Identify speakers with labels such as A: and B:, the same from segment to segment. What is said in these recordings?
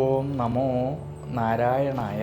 A: ഓം നമോ നാരായണായ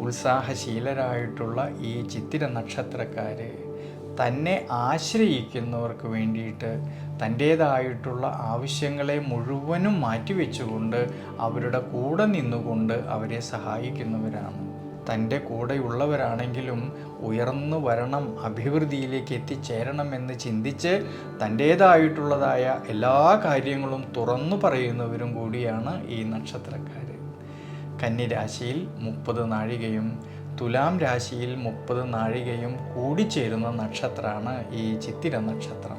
A: ഉത്സാഹശീലരായിട്ടുള്ള ഈ ചിത്തിര നക്ഷത്രക്കാർ തന്നെ ആശ്രയിക്കുന്നവർക്ക് വേണ്ടിയിട്ട് തന്റേതായിട്ടുള്ള ആവശ്യങ്ങളെ മുഴുവനും മാറ്റിവെച്ചുകൊണ്ട് അവരുടെ കൂടെ നിന്നുകൊണ്ട് അവരെ സഹായിക്കുന്നവരാണ്. തന്റെ കൂടെയുള്ളവരാണെങ്കിലും ഉയർന്നു വരണം അഭിവൃദ്ധിയിലേക്ക് എത്തിച്ചേരണം എന്ന് ചിന്തിച്ച് തന്റേതായിട്ടുള്ളതായ എല്ലാ കാര്യങ്ങളും തുറന്നു പറയുന്നവരും കൂടിയാണ് ഈ നക്ഷത്രക്കാർ കന്നിരാശിയിൽ മുപ്പത് നാഴികയും തുലാം രാശിയിൽ മുപ്പത് നാഴികയും കൂടിച്ചേരുന്ന നക്ഷത്രമാണ് ഈ ചിത്തിര നക്ഷത്രം.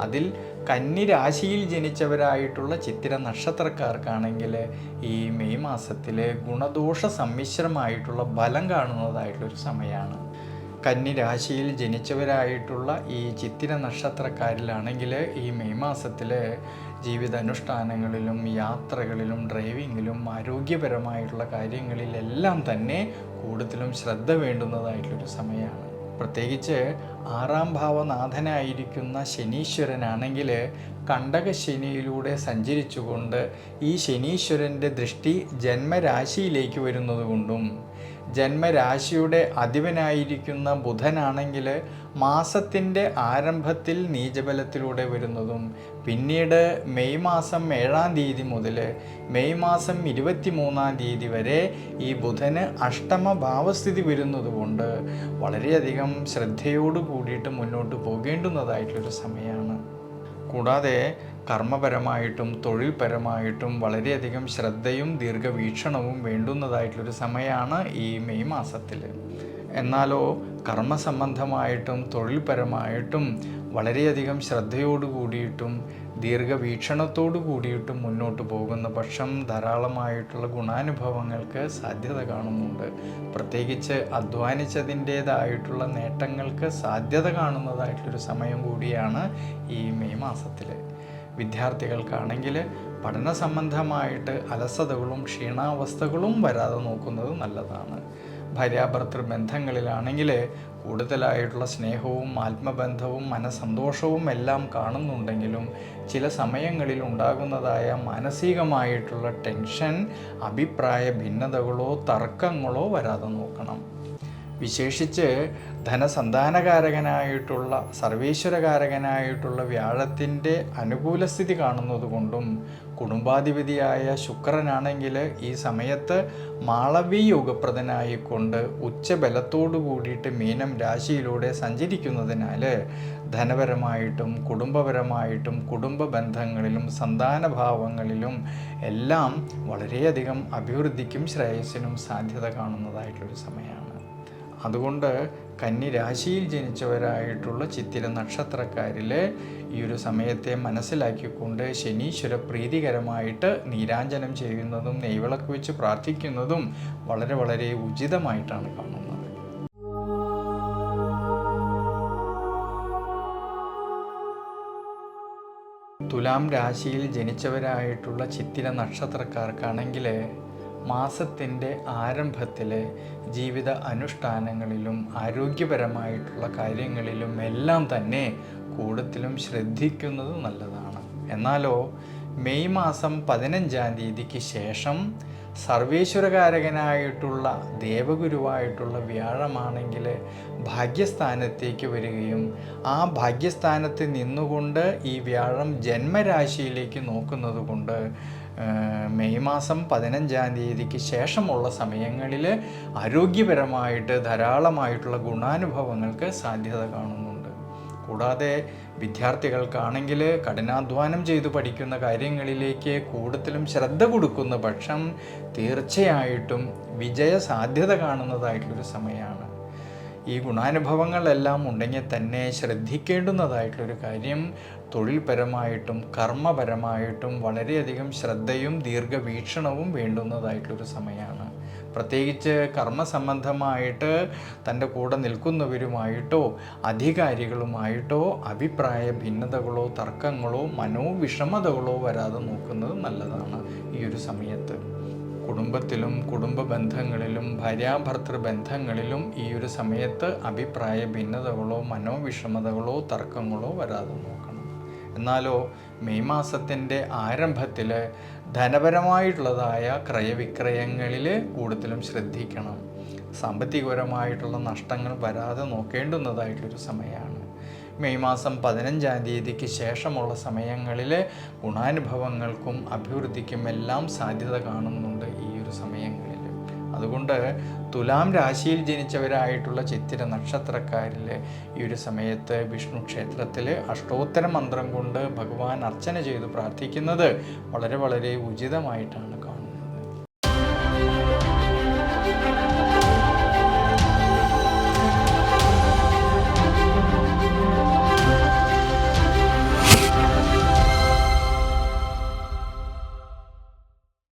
A: അതിൽ കന്നി രാശിയിൽ ജനിച്ചവരായിട്ടുള്ള ചിത്തിര നക്ഷത്രക്കാർക്കാണെങ്കിൽ ഈ മെയ് മാസത്തിലെ ഗുണദോഷ സമ്മിശ്രമായിട്ടുള്ള ബലം കാണുന്നതായിട്ടുള്ളൊരു സമയമാണ്. കന്നി രാശിയിൽ ജനിച്ചവരായിട്ടുള്ള ഈ ചിത്തിര നക്ഷത്രക്കാരിലാണെങ്കിൽ ഈ മെയ് മാസത്തിൽ ജീവിതാനുഷ്ഠാനങ്ങളിലും യാത്രകളിലും ഡ്രൈവിങ്ങിലും ആരോഗ്യപരമായിട്ടുള്ള കാര്യങ്ങളിലെല്ലാം തന്നെ കൂടുതലും ശ്രദ്ധ വേണ്ടുന്നതായിട്ടുള്ളൊരു സമയമാണ്. പ്രത്യേകിച്ച് ആറാം ഭാവനാഥനായിരിക്കുന്ന ശനീശ്വരനാണെങ്കിൽ കണ്ടകശനിയിലൂടെ സഞ്ചരിച്ചുകൊണ്ട് ഈ ശനീശ്വരന്റെ ദൃഷ്ടി ജന്മരാശിയിലേക്ക് വരുന്നത് കൊണ്ടും ജന്മരാശിയുടെ അധിപനായിരിക്കുന്ന ബുധനാണെങ്കിൽ മാസത്തിന്റെ ആരംഭത്തിൽ നീചബലത്തിലൂടെ വരുന്നതും പിന്നീട് മെയ് മാസം ഏഴാം തീയതി മുതൽ മെയ് മാസം ഇരുപത്തി മൂന്നാം തീയതി വരെ ഈ ബുധന് അഷ്ടമ ഭാവസ്ഥിതി വരുന്നതുകൊണ്ട് വളരെയധികം ശ്രദ്ധയോട് കൂടിയിട്ട് മുന്നോട്ട് പോകേണ്ടുന്നതായിട്ടുള്ളൊരു സമയമാണ്. കൂടാതെ കർമ്മപരമായിട്ടും തൊഴിൽപരമായിട്ടും വളരെയധികം ശ്രദ്ധയും ദീർഘവീക്ഷണവും വേണ്ടുന്നതായിട്ടുള്ളൊരു സമയമാണ് ഈ മെയ് മാസത്തിൽ എന്നാലോ കർമ്മസംബന്ധമായിട്ടും തൊഴിൽപരമായിട്ടും വളരെയധികം ശ്രദ്ധയോടു കൂടിയിട്ടും ദീർഘവീക്ഷണത്തോടു കൂടിയിട്ട് മുന്നോട്ട് പോകുന്ന പക്ഷം ധാരാളമായിട്ടുള്ള ഗുണാനുഭവങ്ങൾക്ക് സാധ്യത കാണുന്നുണ്ട്. പ്രത്യേകിച്ച് അധ്വാനിച്ചതിന്റേതായിട്ടുള്ള നേട്ടങ്ങൾക്ക് സാധ്യത കാണുന്നതായിട്ടുള്ളൊരു സമയം കൂടിയാണ് ഈ മെയ് മാസത്തിൽ വിദ്യാർത്ഥികൾക്കാണെങ്കിൽ പഠന സംബന്ധമായിട്ട് അലസതകളും ക്ഷീണാവസ്ഥകളും വരാതെ നോക്കുന്നത് നല്ലതാണ്. ഭാര്യാഭർത്തൃ ബന്ധങ്ങളിലാണെങ്കിൽ കൂടുതലായിട്ടുള്ള സ്നേഹവും ആത്മബന്ധവും മനസന്തോഷവും എല്ലാം കാണുന്നുണ്ടെങ്കിലും ചില സമയങ്ങളിൽ ഉണ്ടാകുന്നതായ മാനസികമായിട്ടുള്ള ടെൻഷൻ അഭിപ്രായ ഭിന്നതകളോ തർക്കങ്ങളോ വരാതെ നോക്കണം. വിശേഷിച്ച് ധനസന്താനകാരകനായിട്ടുള്ള സർവേശ്വരകാരകനായിട്ടുള്ള വ്യാഴത്തിന്റെ അനുകൂലസ്ഥിതി കാണുന്നത് കൊണ്ടും കുടുംബാധിപതിയായ ശുക്രനാണെങ്കിൽ ഈ സമയത്ത് മാളവി യോഗപ്രദനായിക്കൊണ്ട് ഉച്ചബലത്തോടു കൂടിയിട്ട് മീനം രാശിയിലൂടെ സഞ്ചരിക്കുന്നതിനാൽ ധനപരമായിട്ടും കുടുംബപരമായിട്ടും കുടുംബ ബന്ധങ്ങളിലും സന്താനഭാവങ്ങളിലും എല്ലാം വളരെയധികം അഭിവൃദ്ധിക്കും ശ്രേയസ്സിനും സാധ്യത കാണുന്നതായിട്ടുള്ളൊരു സമയമാണ്. അതുകൊണ്ട് കന്നി രാശിയിൽ ജനിച്ചവരായിട്ടുള്ള ചിത്തിര നക്ഷത്രക്കാരിൽ ഈ ഒരു സമയത്തെ മനസ്സിലാക്കിക്കൊണ്ട് ശനീശ്വര പ്രീതികരമായിട്ട് നീരാഞ്ജനം ചെയ്യുന്നതും നെയ്വിളക്ക് വെച്ച് പ്രാർത്ഥിക്കുന്നതും വളരെ വളരെ ഉചിതമായിട്ടാണ് കാണുന്നത്. തുലാം രാശിയിൽ ജനിച്ചവരായിട്ടുള്ള ചിത്തിര നക്ഷത്രക്കാർക്കാണെങ്കിൽ മാസത്തിന്റെ ആരംഭത്തിലെ ജീവിത അനുഷ്ഠാനങ്ങളിലും ആരോഗ്യപരമായിട്ടുള്ള കാര്യങ്ങളിലും എല്ലാം തന്നെ കൂടുതലും ശ്രദ്ധിക്കുന്നത് നല്ലതാണ്. എന്നാലോ മെയ് മാസം പതിനഞ്ചാം തീയതിക്ക് ശേഷം സർവേശ്വരകാരകനായിട്ടുള്ള ദേവഗുരുവായിട്ടുള്ള വ്യാഴമാണെങ്കിൽ ഭാഗ്യസ്ഥാനത്തേക്ക് വരികയും ആ ഭാഗ്യസ്ഥാനത്ത് നിന്നുകൊണ്ട് ഈ വ്യാഴം ജന്മരാശിയിലേക്ക് നോക്കുന്നത് കൊണ്ട് മെയ് മാസം പതിനഞ്ചാം തീയതിക്ക് ശേഷമുള്ള സമയങ്ങളിൽ ആരോഗ്യപരമായിട്ട് ധാരാളമായിട്ടുള്ള ഗുണാനുഭവങ്ങൾക്ക് സാധ്യത കാണുന്നുണ്ട്. കൂടാതെ വിദ്യാർത്ഥികൾക്കാണെങ്കിൽ കഠിനാധ്വാനം ചെയ്ത് പഠിക്കുന്ന കാര്യങ്ങളിലേക്ക് കൂടുതലും ശ്രദ്ധ കൊടുക്കുന്ന പക്ഷം തീർച്ചയായിട്ടും വിജയ സാധ്യത കാണുന്നതായിട്ടുള്ളൊരു സമയമാണ് ഈ ഗുണാനുഭവങ്ങളെല്ലാം ഉണ്ടെങ്കിൽ തന്നെ ശ്രദ്ധിക്കേണ്ടുന്നതായിട്ടുള്ളൊരു കാര്യം തൊഴിൽപരമായിട്ടും കർമ്മപരമായിട്ടും വളരെയധികം ശ്രദ്ധയും ദീർഘവീക്ഷണവും വേണ്ടുന്നതായിട്ടൊരു സമയമാണ്. പ്രത്യേകിച്ച് കർമ്മസംബന്ധമായിട്ട് തന്റെ കൂടെ നിൽക്കുന്നവരുമായിട്ടോ അധികാരികളുമായിട്ടോ അഭിപ്രായ ഭിന്നതകളോ തർക്കങ്ങളോ മനോവിഷമതകളോ വരാതെ നോക്കുന്നത് നല്ലതാണ് ഈ ഒരു സമയത്ത്. കുടുംബത്തിലും കുടുംബ ബന്ധങ്ങളിലും ഭാര്യാഭർത്തൃ ബന്ധങ്ങളിലും ഈ ഒരു സമയത്ത് അഭിപ്രായ ഭിന്നതകളോ മനോവിഷമതകളോ തർക്കങ്ങളോ വരാതെ നോക്കണം എന്നാലോ മെയ് മാസത്തിന്റെ ആരംഭത്തിൽ ധനപരമായിട്ടുള്ളതായ ക്രയവിക്രയങ്ങളിൽ കൂടുതലും ശ്രദ്ധിക്കണം. സാമ്പത്തികപരമായിട്ടുള്ള നഷ്ടങ്ങൾ വരാതെ നോക്കേണ്ടുന്നതായിട്ടൊരു സമയമാണ്. മെയ് മാസം പതിനഞ്ചാം തീയതിക്ക് ശേഷമുള്ള സമയങ്ങളിൽ ഗുണാനുഭവങ്ങൾക്കും അഭിവൃദ്ധിക്കും എല്ലാം സാധ്യത കാണുന്നുണ്ട് ഈ ഒരു സമയങ്ങളിൽ. അതുകൊണ്ട് തുലാം രാശിയിൽ ജനിച്ചവരായിട്ടുള്ള ചിത്തിര നക്ഷത്രക്കാരിൽ ഈ ഒരു സമയത്ത് വിഷ്ണു ക്ഷേത്രത്തിൽ അഷ്ടോത്തര മന്ത്രം കൊണ്ട് ഭഗവാൻ അർച്ചന ചെയ്ത് പ്രാർത്ഥിക്കുന്നത് വളരെ വളരെ ഉചിതമായിട്ടാണ്